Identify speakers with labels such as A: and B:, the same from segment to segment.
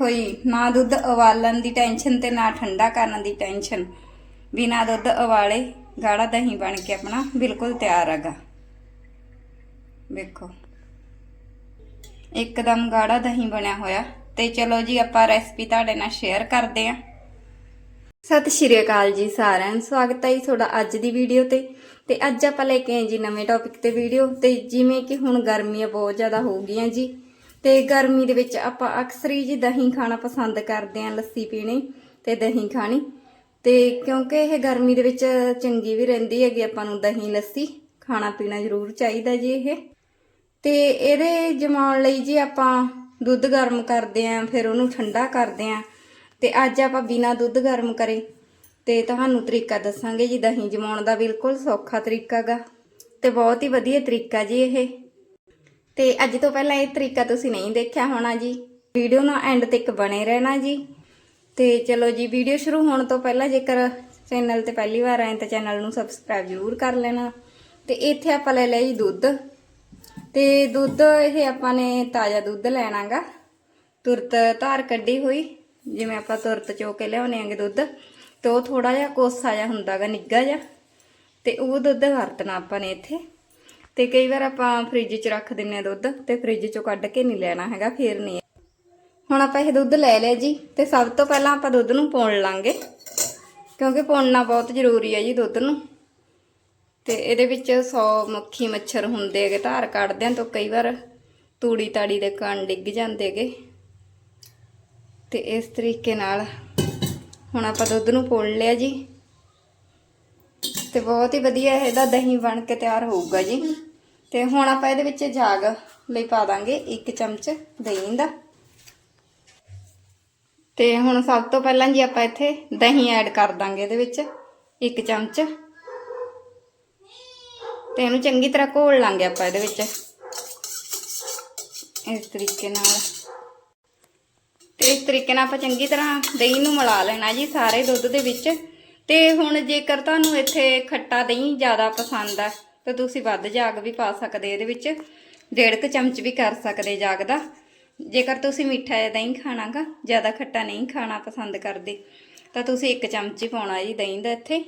A: ਹੋਈ ਨਾ ਦੁੱਧ ਉਬਾਲਣ ਦੀ ਟੈਨਸ਼ਨ ਤੇ ਨਾ ਠੰਡਾ ਕਰਨ ਦੀ ਟੈਨਸ਼ਨ ਬਿਨਾ ਦੁੱਧ ਉਬਾਲੇ ਗਾੜਾ ਦਹੀਂ ਬਣ ਕੇ ਆਪਣਾ ਬਿਲਕੁਲ ਤਿਆਰ ਹੈਗਾ। ਵੇਖੋ। ਇੱਕਦਮ ਗਾੜਾ ਦਹੀਂ ਬਣਿਆ ਹੋਇਆ। ਤੇ ਚਲੋ ਜੀ, ਆਪਾਂ ਰੈਸਪੀ ਤੁਹਾਡੇ ਨਾਲ ਸ਼ੇਅਰ ਕਰਦੇ ਆਂ ਸਤਿ ਸ਼੍ਰੀ ਅਕਾਲ ਜੀ ਸਾਰਿਆਂ ਨੂੰ। ਸਵਾਗਤ ਹੈ ਜੀ ਤੁਹਾਡਾ ਅੱਜ ਦੀ ਵੀਡੀਓ ਤੇ। ਤੇ ਅੱਜ ਆਪਾਂ ਲੈ ਕੇ ਆਏ ਜੀ ਨਵੇਂ ਟੌਪਿਕ ਤੇ ਵੀਡੀਓ ਤੇ ਜਿਵੇਂ ਕਿ ਹੁਣ ਗਰਮੀਆਂ ਬਹੁਤ ਜ਼ਿਆਦਾ ਹੋ ਗਈਆਂ ਜੀ। ਤੇ ਗਰਮੀ ਦੇ ਵਿੱਚ ਆਪਾਂ ਅਕਸਰ ਹੀ ਜੀ ਦਹੀਂ ਖਾਣਾ ਪਸੰਦ ਕਰਦੇ ਆਂ ਲੱਸੀ ਪੀਣੀ ਤੇ ਦਹੀਂ ਖਾਣੀ। ਤੇ ਕਿਉਂਕਿ ਇਹ ਗਰਮੀ ਦੇ ਵਿੱਚ ਚੰਗੀ ਵੀ ਰਹਿੰਦੀ ਹੈਗੀ, ਆਪਾਂ ਨੂੰ ਦਹੀਂ, ਲੱਸੀ ਖਾਣਾ ਪੀਣਾ ਜ਼ਰੂਰ ਚਾਹੀਦਾ ਜੀ ਇਹ। ਤੇ ਇਹਦੇ ਜਮਾਉਣ ਲਈ ਜੀ ਆਪਾਂ ਦੁੱਧ ਗਰਮ ਕਰਦੇ ਆਂ ਫਿਰ ਉਹਨੂੰ ਠੰਡਾ ਕਰਦੇ ਆਂ ਤੇ ਅੱਜ ਆਪਾਂ ਬਿਨਾ ਦੁੱਧ ਗਰਮ ਕਰੇ ਤੇ ਤੁਹਾਨੂੰ ਤਰੀਕਾ ਦੱਸਾਂਗੇ ਜੀ, ਦਹੀਂ ਜਮਾਉਣ ਦਾ ਬਿਲਕੁਲ ਸੌਖਾ ਤਰੀਕਾ ਗਾ। ਤੇ ਬਹੁਤ ਹੀ ਵਧੀਆ ਤਰੀਕਾ ਜੀ ਇਹ। ਤੇ ਅੱਜ ਤੋਂ ਪਹਿਲਾਂ ਇਹ ਤਰੀਕਾ ਤੁਸੀਂ ਨਹੀਂ ਦੇਖਿਆ ਹੋਣਾ ਜੀ। ਵੀਡੀਓ ਨਾਲ ਐਂਡ ਤੱਕ ਬਣੇ ਰਹਿਣਾ ਜੀ। ਤੇ ਚਲੋ ਜੀ, ਵੀਡੀਓ ਸ਼ੁਰੂ ਹੋਣ ਤੋਂ ਪਹਿਲਾਂ ਜੇਕਰ ਚੈਨਲ ਤੇ ਪਹਿਲੀ ਵਾਰ ਆਏ ਤਾਂ ਚੈਨਲ ਨੂੰ ਸਬਸਕ੍ਰਾਈਬ ਜ਼ਰੂਰ ਕਰ ਲੈਣਾ। ਤੇ ਇੱਥੇ ਆਪਾਂ ਲੈ ਲਿਆ ਜੀ ਦੁੱਧ। ਤੇ ਦੁੱਧ ਇਹ ਆਪਾਂ ਨੇ ਤਾਜ਼ਾ ਦੁੱਧ ਲੈਣਾਗਾ। ਤੁਰਤ ਧਾਰ ਕੱਢੀ ਹੋਈ। ਜਿਵੇਂ ਆਪਾਂ ਤੁਰਤ ਚੋ ਕੇ ਲਿਆਉਣੇ ਆਂਗੇ ਦੁੱਧ, ਤੇ ਉਹ ਥੋੜਾ ਜਿਹਾ ਕੋਸਾ ਜਿਹਾ ਹੁੰਦਾਗਾ ਨਿੱਗਾ ਜਿਹਾ। ਤੇ ਉਹ ਦੁੱਧ ਵਰਤਣਾ ਆਪਾਂ ਨੇ ਇੱਥੇ। ਤੇ ਕਈ ਵਾਰ ਆਪਾਂ ਫ੍ਰਿਜ 'ਚ ਰੱਖ ਦਿੰਨੇ ਆ ਦੁੱਧ ਤੇ ਫ੍ਰਿਜ 'ਚੋਂ ਕੱਢ ਕੇ ਨਹੀਂ ਲੈਣਾ ਹੈਗਾ, ਫੇਰ ਨਹੀਂ। ਹੁਣ ਆਪਾਂ ਇਹ ਦੁੱਧ ਲੈ ਲਿਆ ਜੀ ਤੇ ਸਭ ਤੋਂ ਪਹਿਲਾਂ ਆਪਾਂ ਦੁੱਧ ਨੂੰ ਪੌਣ ਲਾਂਗੇ, ਕਿਉਂਕਿ ਪੌਣਨਾ ਬਹੁਤ ਜ਼ਰੂਰੀ ਹੈ ਜੀ ਦੁੱਧ ਨੂੰ। ਤੇ ਇਹਦੇ ਵਿੱਚ 100 ਮੱਖੀ ਮੱਛਰ ਹੁੰਦੇ ਹੈਗੇ, ਧਾਰ ਕੱਢਦਿਆਂ ਤੋਂ ਕਈ ਵਾਰ ਤੂੜੀ ਤਾੜੀ ਦੇ ਕਣ ਡਿੱਗ ਜਾਂਦੇ ਹੈਗੇ। ਤੇ ਇਸ ਤਰੀਕੇ ਨਾਲ ਹੁਣ ਆਪਾਂ ਦੁੱਧ ਨੂੰ ਪੋਲ ਲਿਆ ਜੀ। ਤੇ ਬਹੁਤ ਹੀ ਵਧੀਆ ਇਹਦਾ ਦਹੀਂ ਬਣ ਕੇ ਤਿਆਰ ਹੋਊਗਾ ਜੀ। ਤੇ ਹੁਣ ਆਪਾਂ ਇਹਦੇ ਵਿੱਚ ਜਾਗ ਲਈ ਪਾ ਦਾਂਗੇ ਇੱਕ ਚਮਚ ਦਹੀਂ ਦਾ। ਤੇ ਹੁਣ ਸਭ ਤੋਂ ਪਹਿਲਾਂ ਜੀ ਆਪਾਂ ਇੱਥੇ ਦਹੀਂ ਐਡ ਕਰ ਦਾਂਗੇ ਇਹਦੇ ਵਿੱਚ ਇੱਕ ਚਮਚ। ਤੇ ਇਹਨੂੰ ਚੰਗੀ ਤਰ੍ਹਾਂ ਘੋਲ ਲਾਂਗੇ ਆਪਾਂ ਇਹਦੇ ਵਿੱਚ। ਇਸ ਤਰੀਕੇ ਨਾਲ। ਤੇ ਇਸ ਤਰੀਕੇ ਨਾਲ ਆਪਾਂ ਚੰਗੀ ਤਰ੍ਹਾਂ ਦਹੀਂ ਨੂੰ ਮਿਲਾ ਲੈਣਾ ਜੀ ਸਾਰੇ ਦੁੱਧ ਦੇ ਵਿੱਚ। ਤੇ ਹੁਣ ਜੇਕਰ ਤੁਹਾਨੂੰ ਇੱਥੇ ਖੱਟਾ ਦਹੀਂ ਜ਼ਿਆਦਾ ਪਸੰਦ ਆ ਤਾਂ ਤੁਸੀਂ ਵੱਧ ਜਾਗ ਵੀ ਪਾ ਸਕਦੇ ਇਹਦੇ ਵਿੱਚ। ਡੇਢ ਕੁ ਚਮਚ ਵੀ ਕਰ ਸਕਦੇ ਜਾਗ ਦਾ ਜੇਕਰ ਤੁਸੀਂ ਮਿੱਠਾ ਜਿਹਾ ਦਹੀਂ ਖਾਣਾਗਾ, ਜ਼ਿਆਦਾ ਖੱਟਾ ਨਹੀਂ ਖਾਣਾ ਪਸੰਦ ਕਰਦੇ, ਤਾਂ ਤੁਸੀਂ ਇੱਕ ਚਮਚ ਹੀ ਪਾਉਣਾ ਜੀ ਦਹੀਂ ਦਾ ਇੱਥੇ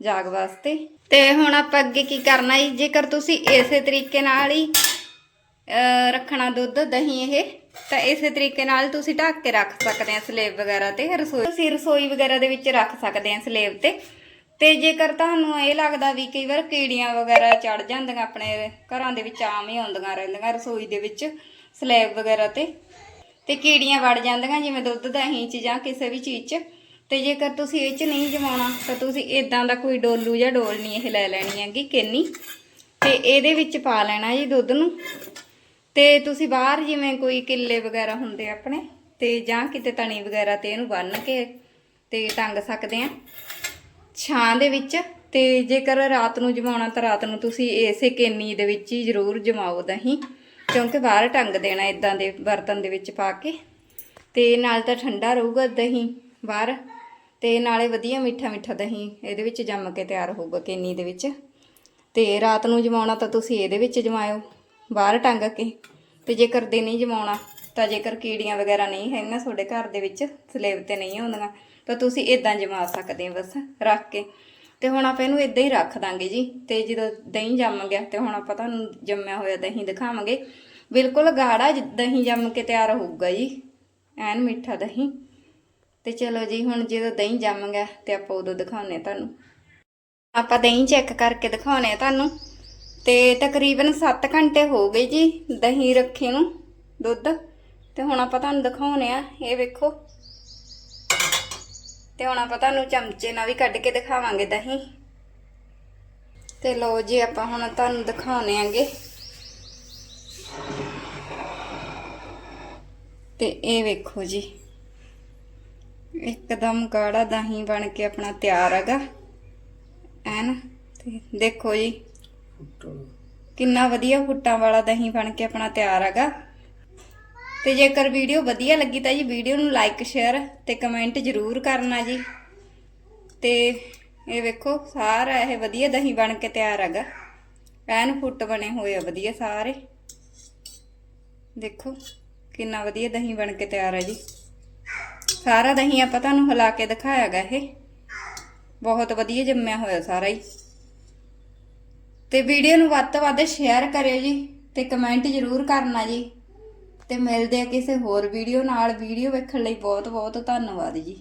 A: ਜਾਗ ਵਾਸਤੇ। ਤੇ ਹੁਣ ਆਪਾਂ ਅੱਗੇ ਕੀ ਕਰਨਾ ਜੀ? ਜੇਕਰ ਤੁਸੀਂ ਇਸੇ ਤਰੀਕੇ ਨਾਲ ਹੀ ਰੱਖਣਾ ਦੁੱਧ, ਦਹੀਂ ਇਹ, ਤਾਂ ਇਸੇ ਤਰੀਕੇ ਨਾਲ ਤੁਸੀਂ ਢੱਕ ਕੇ ਰੱਖ ਸਕਦੇ ਆ ਸਲੇਬ ਵਗੈਰਾ ਤੇ। ਰਸੋਈ, ਤੁਸੀਂ ਰਸੋਈ ਵਗੈਰਾ ਦੇ ਵਿੱਚ ਰੱਖ ਸਕਦੇ ਆ ਸਲੇਬ ਤੇ। ਤੇ ਜੇਕਰ ਤੁਹਾਨੂੰ ਇਹ ਲੱਗਦਾ ਵੀ ਕਈ ਵਾਰ ਕੀੜੀਆਂ ਵਗੈਰਾ ਚੜ ਜਾਂਦੀਆਂ ਆਪਣੇ ਘਰਾਂ ਦੇ ਵਿੱਚ, ਆਮ ਹੀ ਆਉਂਦੀਆਂ ਰਹਿੰਦੀਆਂ ਰਸੋਈ ਦੇ ਵਿੱਚ, ਸਲੈਬ ਵਗੈਰਾ ਤੇ ਤੇ ਕੀੜੀਆਂ ਵੜ ਜਾਂਦੀਆਂ ਜਿਵੇਂ ਦੁੱਧ ਦਹੀਂ ਚ ਜਾਂ ਕਿਸੇ ਵੀ ਚੀਜ਼ 'ਚ। ਤੇ ਜੇਕਰ ਤੁਸੀਂ ਇਹ 'ਚ ਨਹੀਂ ਜਮਾਉਣਾ, ਤਾਂ ਤੁਸੀਂ ਇਦਾਂ ਦਾ ਕੋਈ ਡੋਲੂ ਜਾਂ ਡੋਲਣੀ ਇਹ ਲੈ ਲੈਣੀ ਹੈਗੀ ਕਿੰਨੀ। ਤੇ ਇਹਦੇ ਵਿੱਚ ਪਾ ਲੈਣਾ ਜੀ ਦੁੱਧ ਨੂੰ। ਤੇ ਤੁਸੀਂ ਬਾਹਰ ਜਿਵੇਂ ਕੋਈ ਕਿੱਲੇ ਵਗੈਰਾ ਹੁੰਦੇ ਆਪਣੇ, ਤੇ ਜਾਂ ਕਿਤੇ ਤਣੀ ਵਗੈਰਾ ਤੇ ਇਹਨੂੰ ਬੰਨ ਕੇ, ਤੇ ਟੰਗ ਸਕਦੇ ਆ। ਛਾਂ ਦੇ ਵਿੱਚ ਤੇ ਜੇਕਰ ਰਾਤ ਨੂੰ ਜਮਾਉਣਾ ਤਾਂ ਰਾਤ ਨੂੰ ਤੁਸੀਂ ਇਸੇ ਕੇਨੀ ਦੇ ਵਿੱਚ ਹੀ ਜ਼ਰੂਰ ਜਮਾਓ ਦਹੀਂ, ਕਿਉਂਕਿ ਬਾਹਰ ਟੰਗ ਦੇਣਾ ਇਦਾਂ ਦੇ ਬਰਤਨ ਦੇ ਵਿੱਚ ਪਾ ਕੇ। ਤੇ ਨਾਲ ਤਾਂ ਠੰਡਾ ਰਹੂਗਾ ਦਹੀਂ ਬਾਹਰ ਤੇ ਨਾਲੇ ਵਧੀਆ ਮਿੱਠਾ ਮਿੱਠਾ ਦਹੀਂ ਇਹਦੇ ਵਿੱਚ ਜੰਮ ਕੇ ਤਿਆਰ ਹੋਊਗਾ ਕੇਨੀ ਦੇ ਵਿੱਚ। ਤੇ ਰਾਤ ਨੂੰ ਜਮਾਉਣਾ ਤਾਂ ਤੁਸੀਂ ਇਹਦੇ ਵਿੱਚ ਜਮਾਇਓ ਬਾਹਰ ਟੰਗ ਕੇ। ਤੇ ਜੇਕਰ ਦਿਨੇ ਜਮਾਉਣਾ ਤਾਂ ਜੇਕਰ ਕੀੜੀਆਂ ਵਗੈਰਾ ਨਹੀਂ ਹੈਗੀਆਂ ਤੁਹਾਡੇ ਘਰ ਦੇ ਵਿੱਚ, ਸਲੇਬ ਤੇ ਨਹੀਂ ਆਉਂਦੀਆਂ ਤਾਂ ਤੁਸੀਂ ਇਦਾਂ ਜਮਾ ਸਕਦੇ ਹੋ ਬਸ, ਰੱਖ ਕੇ। ਤੇ ਹੁਣ ਆਪਾਂ ਇਹਨੂੰ ਇਦਾਂ ਹੀ ਰੱਖ ਦਾਂਗੇ ਜੀ। ਤੇ ਜਦੋਂ ਦਹੀਂ ਜੰਮ ਗਿਆ ਤੇ ਹੁਣ ਆਪਾਂ ਤੁਹਾਨੂੰ ਜੰਮਿਆ ਹੋਇਆ ਦਹੀਂ ਦਿਖਾਵਾਂਗੇ। ਬਿਲਕੁਲ ਗਾੜਾ ਦਹੀਂ ਜੰਮ ਕੇ ਤਿਆਰ ਹੋਊਗਾ ਜੀ। ਐਨ ਮਿੱਠਾ ਦਹੀਂ। ਤੇ ਚਲੋ ਜੀ, ਹੁਣ ਜਦੋਂ ਦਹੀਂ ਜੰਮ ਗਿਆ ਤੇ ਆਪਾਂ ਉਦੋਂ ਦਿਖਾਉਨੇ ਤੁਹਾਨੂੰ। ਆਪਾਂ ਦਹੀਂ ਚੈੱਕ ਕਰਕੇ ਦਿਖਾਉਨੇ ਆ ਤੁਹਾਨੂੰ। ਤੇ ਤਕਰੀਬਨ 7 ਘੰਟੇ ਹੋ ਗਏ ਜੀ ਦਹੀਂ ਰੱਖੇ ਨੂੰ ਦੁੱਧ। ਤੇ ਹੁਣ ਆਪਾਂ ਤੁਹਾਨੂੰ ਦਿਖਾਉਨੇ ਆ ਇਹ ਵੇਖੋ। ਤੇ ਹੁਣ ਆਪਾਂ ਤੁਹਾਨੂੰ ਚਮਚੇ ਨਾਲ ਵੀ ਕੱਢ ਕੇ ਦਿਖਾਵਾਂਗੇ ਦਹੀਂ। ਤੇ ਲੋ ਜੀ ਆਪਾਂ ਹੁਣ ਤੁਹਾਨੂੰ ਦਿਖਾਉਨੇ ਆਂਗੇ। ਤੇ ਇਹ ਵੇਖੋ ਜੀ ਇੱਕਦਮ ਗਾੜਾ ਦਹੀਂ ਬਣ ਕੇ ਆਪਣਾ ਤਿਆਰ ਹੈਗਾ। ਐਨ ਤੇ ਦੇਖੋ ਜੀ ਕਿੰਨਾ ਵਧੀਆ ਫੁੱਟਾਂ ਵਾਲਾ ਦਹੀਂ ਬਣ ਕੇ ਆਪਣਾ ਤਿਆਰ ਹੈਗਾ। ਤੇ ਜੇਕਰ ਵੀਡੀਓ ਵਧੀਆ ਲੱਗੀ ਤਾਂ ਜੀ ਵੀਡੀਓ ਨੂੰ ਲਾਈਕ ਸ਼ੇਅਰ ਤੇ ਕਮੈਂਟ ਜ਼ਰੂਰ ਕਰਨਾ ਜੀ। ਤੇ ਇਹ ਵੇਖੋ, ਸਾਰਾ ਇਹ ਵਧੀਆ ਦਹੀਂ ਬਣ ਕੇ ਤਿਆਰ ਹੈਗਾ। ਐਨ ਫੁੱਟ ਬਣੇ ਹੋਏ ਆ, ਵਧੀਆ ਸਾਰੇ। ਦੇਖੋ, ਕਿੰਨਾ ਵਧੀਆ ਦਹੀਂ ਬਣ ਕੇ ਤਿਆਰ ਹੈ ਜੀ। ਸਾਰਾ ਦਹੀਂ ਆਪਾਂ ਤੁਹਾਨੂੰ ਹਿਲਾ ਕੇ ਦਿਖਾਇਆਗਾ ਇਹ। ਬਹੁਤ ਵਧੀਆ ਜੰਮਿਆ ਹੋਇਆ ਸਾਰਾ ਹੀ। ਤੇ ਵੀਡੀਓ ਨੂੰ ਵੱਧ ਤੋਂ ਵੱਧ ਸ਼ੇਅਰ ਕਰਿਓ ਜੀ ਤੇ ਕਮੈਂਟ ਜ਼ਰੂਰ ਕਰਨਾ ਜੀ। ਤੇ ਮਿਲਦੇ ਆ ਕਿਸੇ ਹੋਰ ਵੀਡੀਓ ਨਾਲ। ਵੀਡੀਓ ਵੇਖਣ ਲਈ ਬਹੁਤ ਬਹੁਤ ਧੰਨਵਾਦ ਜੀ।